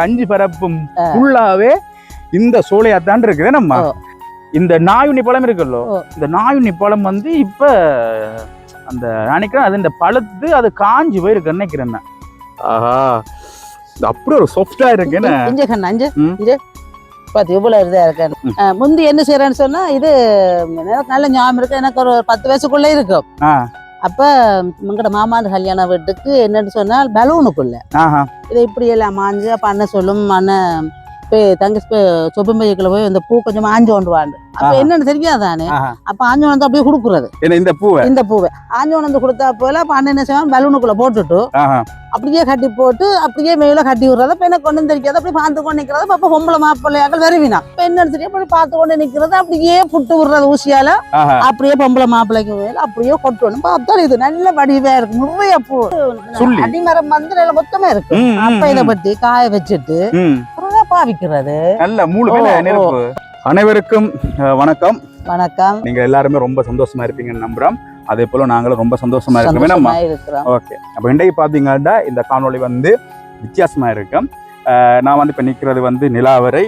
அஞ்சு பரப்பும் ஃபுல்லாவே இந்த சோலையாத்தான் இருக்குது நம்ம. இந்த நாயுண்ணி பழம் இருக்குல்லோ. இந்த நாயுண்ணி பழம் வந்து இப்ப அந்த நினைக்கிறேன் அது இந்த பழத்து அது காஞ்சி போயிருக்கு நினைக்கிறேன் நான். ஆஹா இது அப்படி ஒரு சாஃப்டா இருக்கு என்ன இஞ்ச கண்ணா இஞ்ச ம். இஞ்ச பாத்து இவ்வளவு இதா இருக்கேன். முந்தி என்ன செய்யறேன்னு சொன்னா இது எனக்கு நல்ல ஞாபகம் இருக்கு எனக்கு ஒரு பத்து வயசுக்குள்ள இருக்கும். அப்ப எங்கட மாமாந்த கல்யாண வீட்டுக்கு என்னன்னு சொன்னால் பலூனுக்குள்ள இதை இப்படி எல்லாம் மாஞ்சு அப்ப அண்ணன் சொல்லும் அண்ணன் தங்கச்சி போய் சொப்பு மையக்குள்ள போய் இந்த பூ கொஞ்சம் ஆஞ்சு கொண்டு வாண்டு. அப்ப. என்னன்னு தெரியாதானே அப்ப ஆஞ்சு வந்து அப்படியே கொடுக்குறது. என்ன இந்த பூவை? இந்த பூவை. ஆஞ்சு வந்து கொடுத்தா போல அப்ப அண்ணன் என்ன செய்வான்? பலூனுக்குள்ள போட்டுட்டு அப்படியே கட்டி போட்டு அப்படியே மேல கட்டி விடுறத. இப்ப எனக்கு கொண்டு தெரியாது அப்படி பார்த்து கொண்டு நிக்கிறது. அப்ப பொம்பளை மாப்பிள்ளையாக்கள் வருவினா. இப்ப என்ன தெரியும்? அப்படி பார்த்து கொண்டு நிக்கிறது. அப்படியே புட்டு விடுறது ஊசியால. அப்படியே பொம்பளை மாப்பிள்ளைக்கு மேல அப்படியே கொட்டணும் பார்த்தா இது நல்ல வடிவா இருக்கு. நிறைய பூ. அடிமரம் வந்து நல்ல மொத்தமா இருக்கு. அப்ப இதை. பத்தி காய வச்சுட்டு பாவிக்கிறது. நல்ல மூணு. நெருப்பு. அனைவருக்கும் வணக்கம். வணக்கம். நீங்க எல்லாருமே ரொம்ப சந்தோஷமா இருப்பீங்கன்னு நம்புறோம். அதே போல நாங்களும் ரொம்ப சந்தோஷமா இருக்கோம். நம்ம ஓகே. அப்போ இன்றைக்கு பார்த்தீங்கன்னா இந்த காணொளி வந்து வித்தியாசமாக இருக்கும். நான் வந்து இப்போ நிற்கிறது வந்து நிலாவரை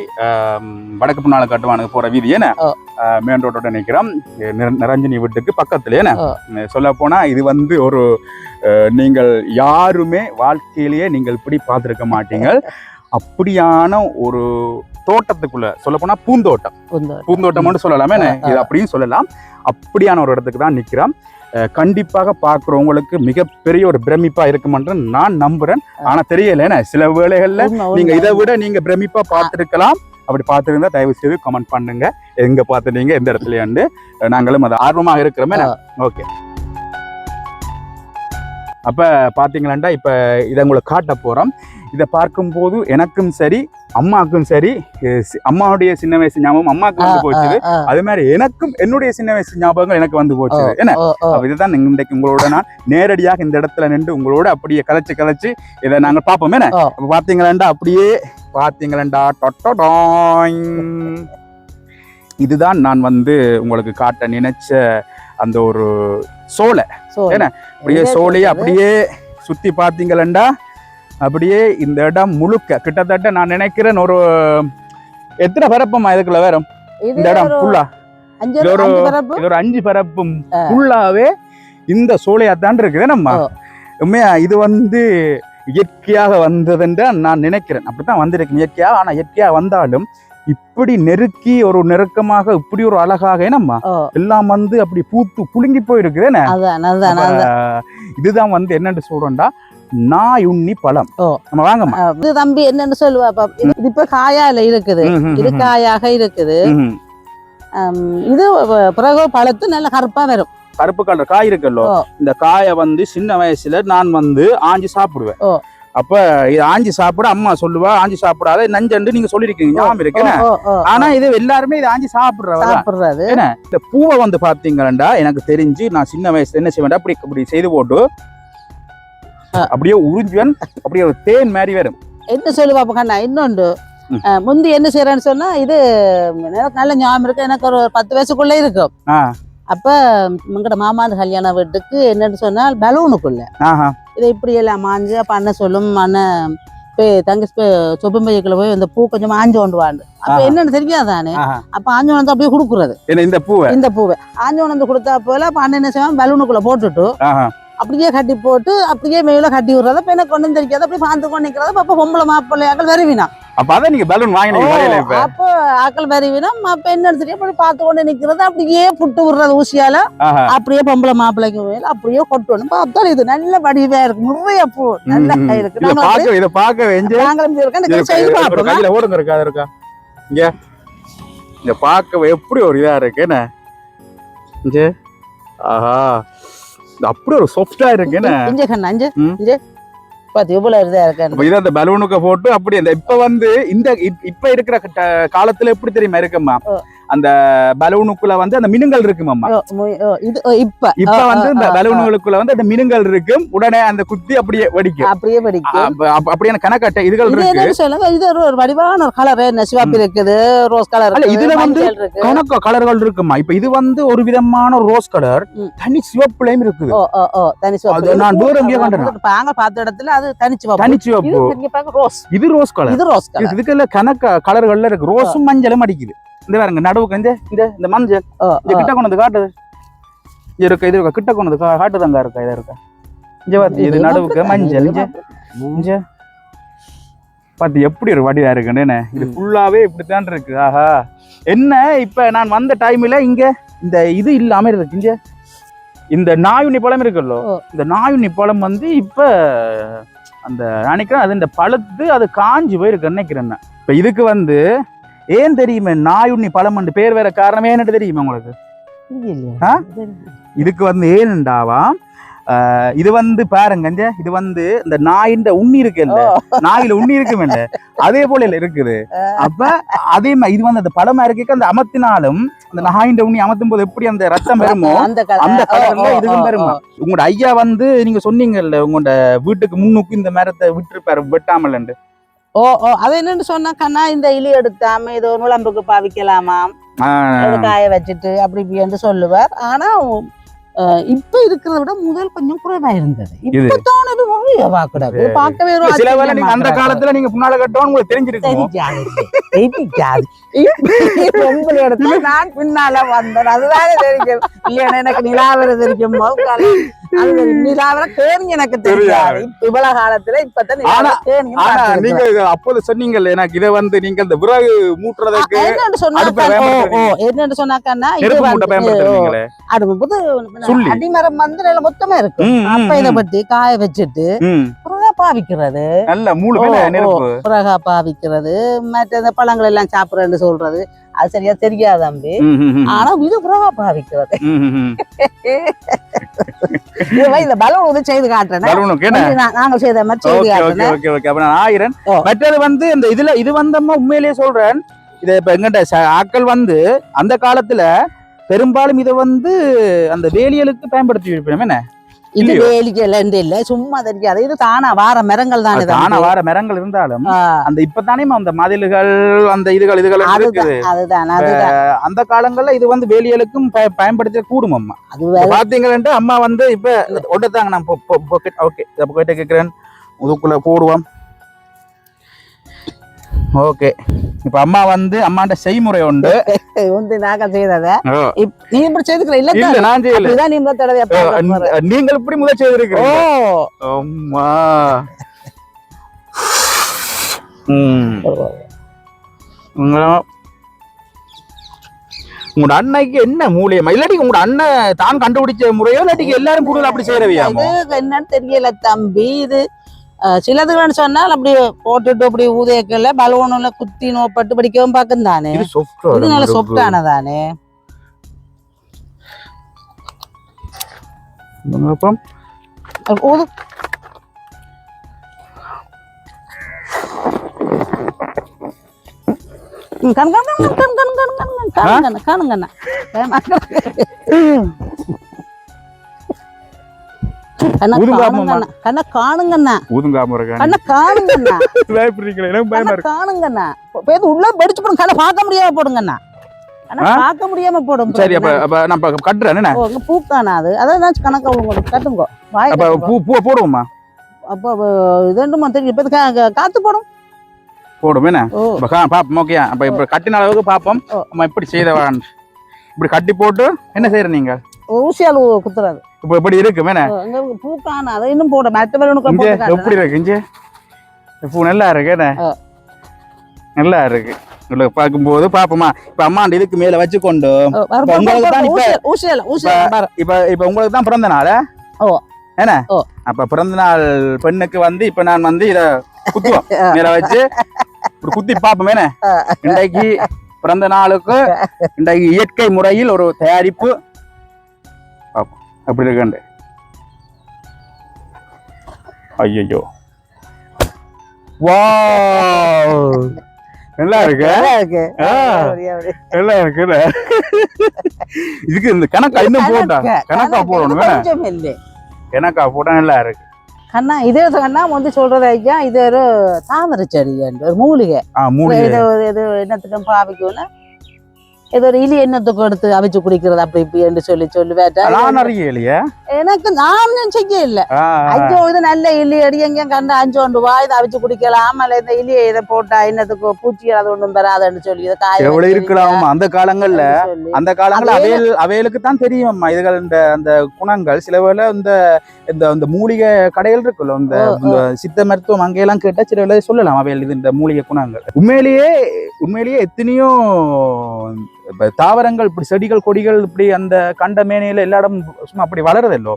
வடக்கு பின்னால கட்டுவானுக்கு போகிற வீதி ஏன்னா? ஓ. மெயின் ரோட்டோட நிற்கிறோம் நிரஞ்சனி வீட்டுக்கு பக்கத்துல ஏன்னா. சொல்ல போனால் இது வந்து ஒரு நீங்கள் யாருமே வாழ்க்கையிலேயே நீங்கள் இப்படி பார்த்துருக்க மாட்டீங்க அப்படியான ஒரு தோட்டத்துக்குள்ள சொல்ல போனால் பூந்தோட்டம். பூந்தோட்டம். பூந்தோட்டம் மட்டும் சொல்லலாமே. இது அப்படியும் சொல்லலாம். அப்படியான ஒரு இடத்துக்கு தான் நிற்கிறோம் கண்டிப்பாக பார்க்குறவங்களுக்கு மிகப்பெரிய ஒரு பிரமிப்பா இருக்குமென்று நான் நம்புறேன். ஆனா தெரியல என்ன சில வேளைகள்ல நீங்க. இதை விட நீங்க பிரமிப்பா பார்த்திருக்கலாம். அப்படி பார்த்திருந்தா தயவு செய்து கமெண்ட் பண்ணுங்க. எங்க பார்த்துட்டீங்க எந்த இடத்துலயாண்டு. நாங்களும் அது ஆர்வமாக இருக்கிறோமே. ஓகே. அப்ப பாத்தீங்களாண்டா இப்ப இதை உங்களுக்கு காட்ட போறோம். இதை பார்க்கும்போது எனக்கும் சரி அம்மாவுக்கும் சரி அம்மாவுடைய சின்ன வயசு ஞாபகம் அம்மாவுக்கு வந்து போச்சு. அது மாதிரி எனக்கும் என்னுடைய சின்ன வயசு ஞாபகங்கள் எனக்கு வந்து போச்சு என்ன? இதுதான் இன்றைக்கு உங்களோட நான் நேரடியாக இந்த இடத்துல நின்று உங்களோட அப்படியே கலைச்சு கலைச்சு இதை நாங்க பார்ப்போம். என்ன? பாத்தீங்களாண்டா அப்படியே பாத்தீங்களாண்டா டொட்டடாய். இதுதான் நான் வந்து உங்களுக்கு காட்ட நினைச்ச அந்த ஒரு சோலை சோ, என்ன? அப்படியே சோலையை. அப்படியே சுத்தி பாத்தீங்களா அப்படியே இந்த இடம் முழுக்க கிட்டத்தட்ட நான் நினைக்கிறேன் ஒரு எத்தனை பரப்பமா இதுக்குள்ள இது இந்த இடம் ஃபுல்லா இது ஒரு- இது ஒரு அஞ்சு பரப்பும். ஃபுல்லாவே இந்த சோலையாத்தான் இருக்குது நம்ம. உண்மையா இது வந்து இயற்கையாக வந்ததுன்னு நான் நினைக்கிறேன் அப்படித்தான் வந்திருக்கு இயற்கையா ஆனா இயற்கையா வந்தாலும் இப்படி நெருக்கி ஒரு நெருக்கமாக இப்படி ஒரு அழகாக ஓ, எல்லாம் வந்து அப்படி பூத்து அதான் அதான் இதுதான் வந்து என்னன்னு சொல்றோம்டா நாயுண்ணி பழம். ஓ. நம்ம வாங்கம்மா. ஆ, இது தம்பி என்னன்னு சொல்லுவா. இது இப்ப காயால இருக்குது. இது காயாக இருக்குது. இது பிறகு பழுத்து நல்ல கருப்பா வரும். கருப்பு கலர் காய் இருக்குல்லோ. இந்த காயை வந்து சின்ன வயசுல நான் வந்து ஆஞ்சி சாப்பிடுவேன். அப்ப இது ஆஞ்சி சாப்பிட அம்மா சொல்லுவா ஆஞ்சி சாப்பிடாத நஞ்சண்டு நீங்க சொல்லிருக்கீங்க ஞாபகம் இருக்கு என்ன? ஓ, ஓ, ஓ. ஆனா இது எல்லாருமே இது ஆஞ்சி சாப்பிடுறது இந்த பூவை வந்து பாத்தீங்கன்னா எனக்கு தெரிஞ்சு நான் சின்ன வயசுல என்ன செய்வேன் அப்படி இப்படி செய்து போட்டு. அப்படியே உறிஞ்சுவன் அப்படியே ஒரு தேன் மாதிரி வரும் என்ன சொல்லுவா கண்ணா இன்னொன்று முந்தி என்ன செய்யறேன்னு சொன்னா இது எனக்கு நல்ல ஞாபகம் இருக்கு எனக்கு ஒரு பத்து வயசுக்குள்ள இருக்கும். அப்ப எங்கட மாமாந்த கல்யாண வீட்டுக்கு என்னன்னு சொன்னால் பலூனுக்குள்ள. இதை இப்படி எல்லாம் மாஞ்சு அப்ப அண்ணன் சொல்லும் அண்ணன் போய் போய் சொப்பு மையக்குள்ள போய் இந்த பூ கொஞ்சம் ஆஞ்சு கொண்டு வாண்டு அப்ப. என்னன்னு தெரியாதானே? அப்ப ஆஞ்சு வந்து அப்படியே கொடுக்குறது. என்ன இந்த பூவை? இந்த பூவை. ஆஞ்சு வந்து கொடுத்தா போல அப்ப அண்ணன் என்ன செய்வான்? பலூனுக்குள்ள போட்டுட்டு அப்படியே கட்டி போட்டு அப்படியே மேல கட்டி விடுறத எனக்கு கொண்டு தெரியாது அப்படி பார்த்து கொண்டு நிக்கிறத அப்ப பொம்பளை மாப்பிள்ளையாக்கள் வருவினா அப்ப அதான் நீங்க பலூன் வாங்கினீங்க அப்போ ஆக்கள் என்ன தெரியும் அப்படி பார்த்து கொண்டு நிக்கிறது. அப்படியே புட்டு விடுறது ஊசியால. அப்படியே பொம்பளை மாப்பிள்ளைக்கு மேல அப்படியே கொட்டணும் பார்த்தா இது நல்ல வடிவா இருக்கு. நிறைய பூ நல்லா. இருக்கு. நாங்களும் இங்க. இங்க பார்க்க எப்படி ஒரு இதா இருக்கு என்ன? இங்க. ஆஹா. அப்படி ஒரு சாஃப்டா இருக்கு பாத்து இவ்வளவு இதா அப்ப இருக்கு இதை அந்த பலூனுக்கு போட்டு அப்படி அந்த இப்ப வந்து இந்த இப்- இப்ப இருக்கிற காலத்துல எப்படி தெரியுமா இருக்குமா. அந்த பலூனுக்குள்ள வந்து அந்த மினுங்கள் இருக்கும் அம்மா. இப்ப. இப்ப வந்து இந்த ஓ, பலூனுகளுக்குள்ள வந்து அந்த மினுங்கள் இருக்கும். உடனே அந்த குத்தி அப்படியே வெடிக்கும். அப்படியே அப்ப- அப்படியான கணக்கட்ட இதுகள் இது இருக்கு. இது ஒரு வடிவான ஒரு கலர் என்ன சிவப்பு இருக்குது ரோஸ் கலர் இதுல வந்து கணக்கு கலர்கள் இருக்குமா இப்ப இது வந்து ஒரு விதமான ரோஸ் கலர். தனி சிவப்புலயும் இருக்குது. ஓ ஓ ஓ தனி சிவப்பு. நான் வேற எங்கேயோ கண்டேன். பாங்க பார்த்த இடத்துல அது தனி சிவப்பு. தனி சிவப்பு. ரோஸ் இது ரோஸ் கலர் இது ரோஸ் கலர் இதுக்குள்ள கணக்க கலர்கள்ல இருக்கு. ரோஸும் மஞ்சளும் அடிக்குது. இந்த பாருங்க நடுவுக்கு இந்த இந்த இந்த மஞ்சள் இந்த ஓ. கிட்ட கொண்டு வந்து காட்டுது இது இருக்கு இது இருக்கு கிட்ட கொண்டு காட்டுதாங்க இருக்கா இது இருக்கா இங்க பாத்து இது இது நடுவுக்கு மஞ்சள் இது இங்க பாத்து எப்படி ஒரு வடிவா இருக்குன்னு? இது. ஃபுல்லாவே இப்படித்தான் இருக்கு ஆஹா என்ன இப்ப நான் வந்த டைம்ல இங்க இந்த இது இல்லாம இருக்கு இங்க இந்த நாயுண்ணி பழம் இருக்குல்லோ. இந்த நாயுண்ணி பழம் வந்து இப்ப அந்த நினைக்கிறேன் அது இந்த பழுத்து அது காஞ்சு போயிருக்கு நினைக்கிறேன் நான். இப்ப இதுக்கு வந்து ஏன் தெரியுமே? நாயுண்ணி பழம் பேர் வேற காரணமே என்னட்டு தெரியுமா உங்களுக்கு? இதுக்கு வந்து ஏனுண்டாவா? இது வந்து பாருங்க இது வந்து இந்த நாயின் உண்ணி இருக்கு இல்ல நாயில உண்ணி இருக்கும் இல்ல அதே போல இல்ல இருக்குது அப்ப அதே மாதிரி இது வந்து அந்த பழமா இருக்க அந்த அமர்த்தினாலும் அந்த நாயின் உண்ணி அமர்த்தும் போது எப்படி அந்த ரத்தம் வருமோ அந்த கலர்ல இதுவும் வருமா. உங்களோட ஐயா வந்து நீங்க சொன்னீங்கல்ல உங்களோட வீட்டுக்கு முன்னுக்கு இந்த மரத்தை விட்டுருப்பாரு வெட்டாமல் ஓ ஓ அது என்னன்னு சொன்னாக்கன்னா இந்த இலி எடுத்தாம ஏதோ நுழம்புக்கு பாவிக்கலாமா? காய வச்சுட்டு அப்படி இப்படின்னு சொல்லுவார். ஆனா இப்ப இருக்கிறத விட முதல் கொஞ்சம் குறைவா இருந்தது. இப்ப தோணுது சரி. பார்க்கவே அந்த காலத்துல நீங்க முன்னால கட்டணும் உங்களுக்கு தெரிஞ்சிருக்கும்? ஜெயிப்பிக்காது பொங்கல் இடத்துல நான் பின்னால வந்தேன். அதுதான் தெரியும் இல்லைன்னா எனக்கு நிலாவரை தெரியும் அது நிலாவரை எனக்கு தெரியாது. இவ்வள காலத்துல இப்பதான் நீங்க அப்போது சொன்னீங்கல்ல எனக்கு இதை வந்து நீங்க இந்த விறகு மூட்டுறதுக்கு என்னன்னு சொன்னாக்கன்னா அடுப்பு அடிமரம் வந்து மொத்தமா இருக்கும் அப்ப இதை பத்தி காய வச்சுட்டு பாவிக்கிறது. நல்ல. நெருப்பு. புறகா பாவிக்கிறது. மற்ற இந்த பழங்கள் எல்லாம் சாப்பிடுறேன்னு சொல்றது. அது சரியா தெரியாது தம்பி. ஆனா இது புறகா பாவிக்கிறது. இந்த பலூன் வந்து செய்து காட்டுறேன்? நாங்கள் செய்த மாதிரி செய்து காட்டுறேன். மற்றது வந்து இந்த இதுல இது வந்தம்மா உண்மையிலேயே சொல்றேன். இத இப்ப எங்கிட்ட ஆட்கள் வந்து அந்த காலத்துல பெரும்பாலும் இதை வந்து அந்த வேலியலுக்கு பயன்படுத்தி இருப்பேன் என்ன? இது இல்லையோ? வேலிக்கு எல்லாம் இல்ல சும்மா தெரியாது இது தானா வார மரங்கள் தானே தான. வார மரங்கள் இருந்தாலும் அந்த இப்பதானே அந்த மதில்கள் அந்த இதுகள் இதுகள் அதுதான் அந்த காலங்கள்ல இது வந்து வேலியலுக்கும் பய- பயன்படுத்த கூடும் அம்மா. அது பாத்தீங்கன்னா அம்மா வந்து இப்ப ஒட்டத்தாங்க நான் ஓகே கேட்கிறேன். முதுக்குள்ள போடுவோம். ஓகே. இப்ப அம்மா வந்து அம்மாண்ட செய்முறை உண்டு. வந்து நாங்க செய்தத. ஓ, நீ இப்படி செய்துக்கிற இல்ல நான் செய்யல. நீ முதல் ஓ. நீ- நீங்கள் இப்படி முதல் ஓ. செய்திருக்கிறீங்க அம்மா உங்களோட அன்னைக்கு என்ன மூலியமா? இல்லாட்டி உங்களோட அண்ணன் தான் கண்டுபிடிச்ச முறையோ இல்லாட்டி எல்லாரும் கூடுதல் அப்படி செய்யறவையாமோ இது என்னன்னு தெரியல தம்பி. இது சிலதுகள்னு சொன்னால் அப்படி போட்டுட்டு அப்படி ஊதையக்கல பலூனுல குத்தி நோப்பட்டு படிக்கவும் பார்க்கும் தானே இது நல்ல இருக்கு. சொப்டானதானே அப்புறம் ஊது ம், கண் கண் கண் கண் கண் கண் கண் கண் காணுங்கண்ணா காணுங்கண்ணா கண்ணை காணுங்கண்ணா. கண்ணை காணுங்கண்ணா. ஊதுங்கா முறை கண்ணை காணுங்கண்ணா. காணுங்கண்ணா. உள்ள படிச்சு போடுங்க. கண்ணை பார்க்க முடியாம போடுங்கண்ணா? பார்க்க முடியாம போடும் சரி அப்ப அப்ப இப்ப கட்டுறேன். என்ன? பூக்கானா அது. அதான் கணக்கா உங்களுக்கு கட்டுங்க. அப்ப. பூ பூ போடுவோமா அப்போ இது ரெண்டுமா தெரியும்? இப்போ காத்து போடும். போடும். என்ன? பாப்போம். ஓகே. அப்ப இப்ப கட்டின அளவுக்கு பாப்போம். நம்ம இப்படி செய்தவான்? இப்படி கட்டி போட்டு என்ன செய்யற நீங்க? ஊசியால் குத்துறது. இப்ப என்ன? ஓ, இங்க பூக்கானா அதை இன்னும் போட. மற்ற பலூனுக்கு இங்க போட்டு எப்படி இருக்கு? இந்த பூ நல்லா இருக்கு. நல்லா இருக்கு. உள்ள பார்க்கும்போது பாப்போமா இப்ப அம்மா அந்த இதுக்கு மேல வச்சு கொண்டு உங்களுக்கு தான் இப்ப- ஊசியல் ஊசியல் பாரு. இப்ப இப்ப உங்களுக்கு தான் பிறந்த நாள்? ஓ. என்ன. அப்ப பிறந்த நாள் பெண்ணுக்கு வந்து இப்ப நான் வந்து இத குத்துவோம். மேல வச்சு இப்படி குத்தி பாப்போம் என்ன? இன்றைக்கு பிறந்த நாளுக்கு இன்றைக்கு இயற்கை முறையில் ஒரு தயாரிப்பு அப்படி இருக்கண்டு. ஐயோ வா நல்லா இருக்கு. நல்லா இருக்கு. ஆ. அப்படியே, அப்படியே. நல்லா இருக்கு இதுக்கு இந்த கணக்கா இன்னும் போட்டா? கணக்கு, போடணும் கணக்கா போட்டா நல்லா இருக்கு. கண்ணா இது கண்ணா வந்து சொல்றது ஐயா இது ஒரு தாமரை செடி ஒரு மூலிகை. இது இது என்னத்துக்கும் பாவிக்கும்னா இது ஒரு இலி என்னத்துக்கு எடுத்து அவிச்சு குடிக்கிறது அப்படி இப்படி என்று சொல்லி சொல்லி வேட்டா நான் நிறைய இல்லையா எனக்கு நான் செய்ய இல்ல. அஞ்சோ இது நல்ல இலி அடி எங்க கண்டு அஞ்சோண்டு வா இதை அவிச்சு குடிக்கலாம். அல்ல இந்த இலியை இதை போட்டா என்னத்துக்கு பூச்சி அது ஒண்ணும் பெறாதுன்னு சொல்லி இதை எவ்வளவு இருக்கலாம் அந்த காலங்கள்ல. அந்த காலங்கள்ல அவையல் அவையலுக்கு தான் தெரியும் அம்மா இதுகள் இந்த அந்த குணங்கள். சில வேளை இந்த இந்த இந்த மூலிகை கடைகள் இருக்குல்ல. இந்த சித்த மருத்துவம் அங்கெல்லாம் கேட்டா சில வேளை சொல்லலாம் அவையல் இது இந்த மூலிகை குணங்கள். உண்மையிலேயே உண்மையிலேயே எத்தனையோ இப்ப தாவரங்கள் இப்படி செடிகள் கொடிகள் இப்படி அந்த கண்ட மேனையில எல்லா இடம் சும்மா அப்படி வளருதல்லோ?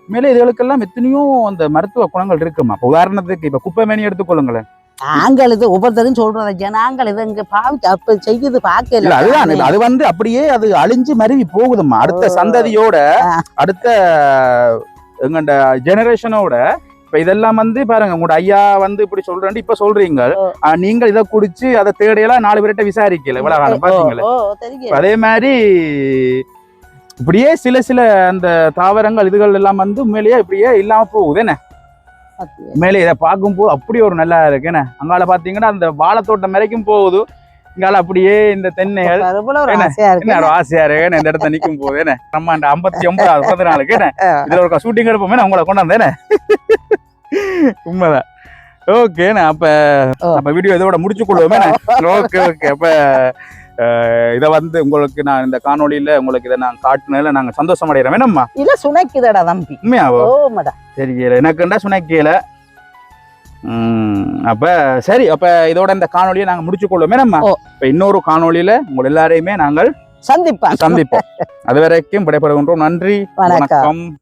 உண்மையிலே இதுகளுக்கெல்லாம் எத்தனையோ அந்த மருத்துவ குணங்கள் இருக்குமா இப்ப உதாரணத்துக்கு இப்ப குப்பை மேனி எடுத்துக்கொள்ளுங்களேன் நாங்கள் இது ஒவ்வொருத்தரும் சொல்றது ஐயா. நாங்கள் இது இங்க பாவிச்சு அப்ப செய்யுது இல்ல பார்க்கல அதுதான். அது வந்து அப்படியே அது அழிஞ்சு மருவி போகுதும்மா. அடுத்த. சந்ததியோட. அடுத்த எங்கண்ட ஜெனரேஷனோட இப்ப இதெல்லாம் வந்து பாருங்க உங்களோட ஐயா வந்து இப்படி சொல்றேன் இப்ப சொல்றீங்க. நீங்கள் இதை குடிச்சு அதை தேடையெல்லாம் நாலு பேர்கிட்ட விசாரிக்கல இவ்வளவு காலம் பாத்தீங்களா? அதே மாதிரி இப்படியே சில சில அந்த தாவரங்கள் இதுகள் எல்லாம் வந்து உண்மையிலேயே இப்படியே இல்லாம போகுது என்ன? உண்மையிலே இதை பார்க்கும்போது அப்படி ஒரு நல்லா இருக்கு என்ன? அங்கால பாத்தீங்கன்னா அந்த வாழைத்தோட்டம் வரைக்கும் போகுது. இங்கால அப்படியே இந்த தென்னைகள். ஒரு என்ன? ஆசையா இருக்கு. இந்த இடத்த நிக்கும் போது? என்ன? நம்ம அந்த ஐம்பத்தி ஒன்பதாவது பிறந்த நாளுக்கு என்ன இதுல ஒரு ஷூட்டிங் எடுப்போமே. உங்களை கொண்டாந்து என்ன? உண்மைதான். ஓகேண்ணா அப்ப. அப்ப வீடியோ இதோட முடிச்சு கொள்வோமே. ஓகே ஓகே அப்ப இத வந்து உங்களுக்கு நான் இந்த காணொளியில உங்களுக்கு இதை நான் காட்டுனதுல நாங்க சந்தோஷம் அடைகிறோம். வேணாம்மா இல்ல சுனைக்குதடா தம்பி. உண்மையாவோ? தெரியல எனக்குண்டா சுனைக்கல அப்ப சரி அப்ப இதோட இந்த காணொளியை நாங்க முடிச்சு கொள்வோமே நம்ம. இப்ப இன்னொரு காணொளியில உங்க எல்லாரையுமே நாங்கள் சந்திப்பான் சந்திப்போம். அது வரைக்கும் விடைபெறுகின்றோம். நன்றி. வணக்கம்.